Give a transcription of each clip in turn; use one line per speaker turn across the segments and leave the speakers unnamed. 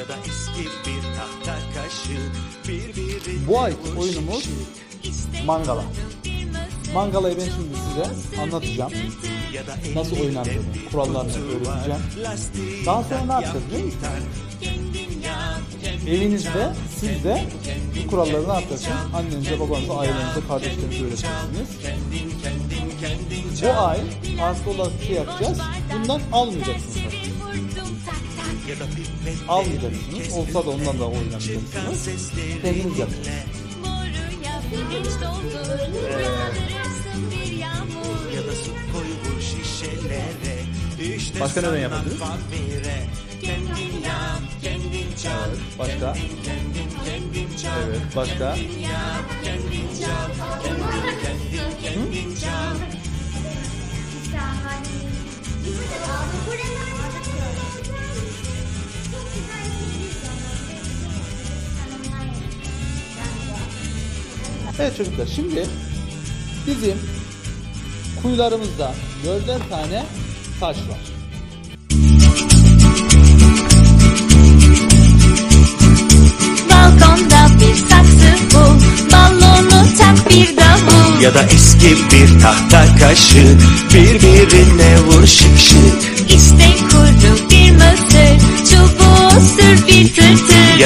ya da eski bir tahta kaşık Bu ay oyunumuz Mangala. Mangala'yı ben şimdi size anlatacağım. Nasıl oynandığını, kurallarını öğreteceğim. Daha sonra ne yapacağız biliyor? Evinizde siz de bu kuralları ne yapacaksınız? Annenize, babanıza, ailenize, kardeşlerinize öğreteceksiniz. Bu ay artı olarak şey yapacağız. Bundan almayacaksınız. Almayacaksınız. Olsa da ondan da oynamayacaksınız. Kendiniz yapacaksınız. Başka neden yapabiliriz? Başka? Evet, başka? Evet çocuklar şimdi bizim kuyularımızda dörder tane taş var.
Balkonda bir saksı bul Balonu tak bir davul
Ya da eski bir tahta kaşık Birbirine vur şık şık
İşte kurdu bir mısır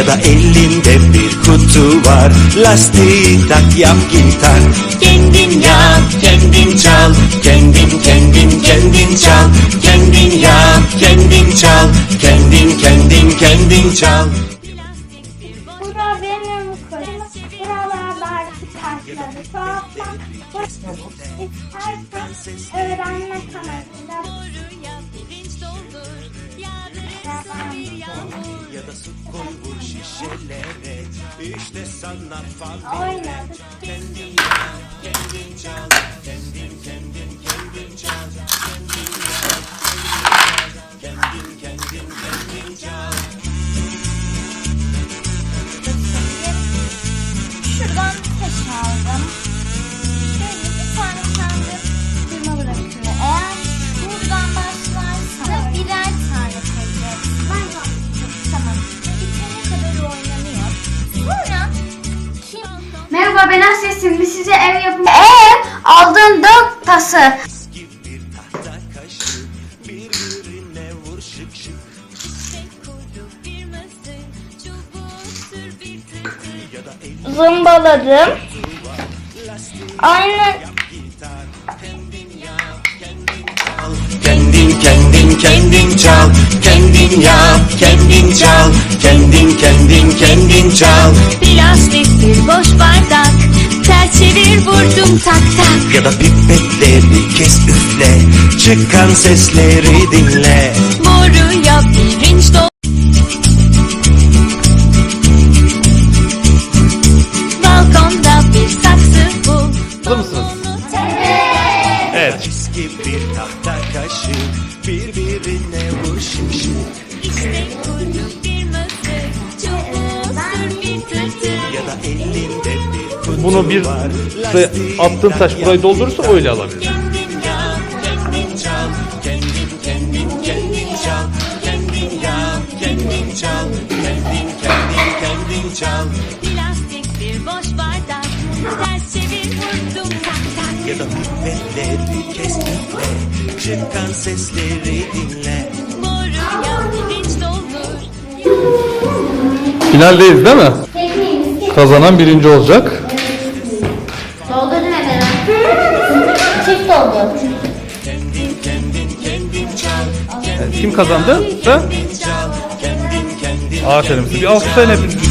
da elinde bir kutu var. Lastiği tak yap gitar
Kendin yap
Kendin çal. Kendin kendin kendin çal. Kendin yap Kendin çal. Kendin kendin kendin çal.
Boş
Bura benim kızım. Buralardaki taşları toplamak. İstersen öğrenmek amacıyla
boru
su koy vur şişelere İşte sana
oynadık.
Kendin yap Kendin çal. Kendin kendin kendin çal. Kendin yap Kendin kendin kendin
Merhaba ben Asya şimdi size ev yapımı. Ev aldığın dört tası.
Ya
Zımbaladım. Aynı
Kendin kendin kendin çal Kendin yap kendin çal Kendin kendin kendin çal.
Plastik bir boş bardak. Ters çevir vurdum tak tak.
Ya da pipetleri kes üfle. Çıkan sesleri dinle.
Boruya pirinç dol Balkonda bir saksı bul
Hazır mısınız? Evet.
Eski bir tahta kaşık Birbirine şık
İşte kurdu bir mısır Çubuğu sür bir tırtır
Ya da elinde bir kutu
Bunu bir
var.
şuraya attığın taş burayı doldurursa öyle alabilir.
Kendin yap
Kendin çal. Kendin kendin kendin çal. Kendin yap kendin çal. Kendin kendin kendin çal.
Plastik bir boş bardak. Ters çevir vurdum tak tak.
Ya da Çıkan sesleri dinle
Finaldeyiz değil mi? Kazanan birinci olacak.
Doldur neden? Çift doldur.
Kendin kendin kendin çal
Kim kazandı?
Kendin
Aferin size. Bir alkışlayın hepiniz.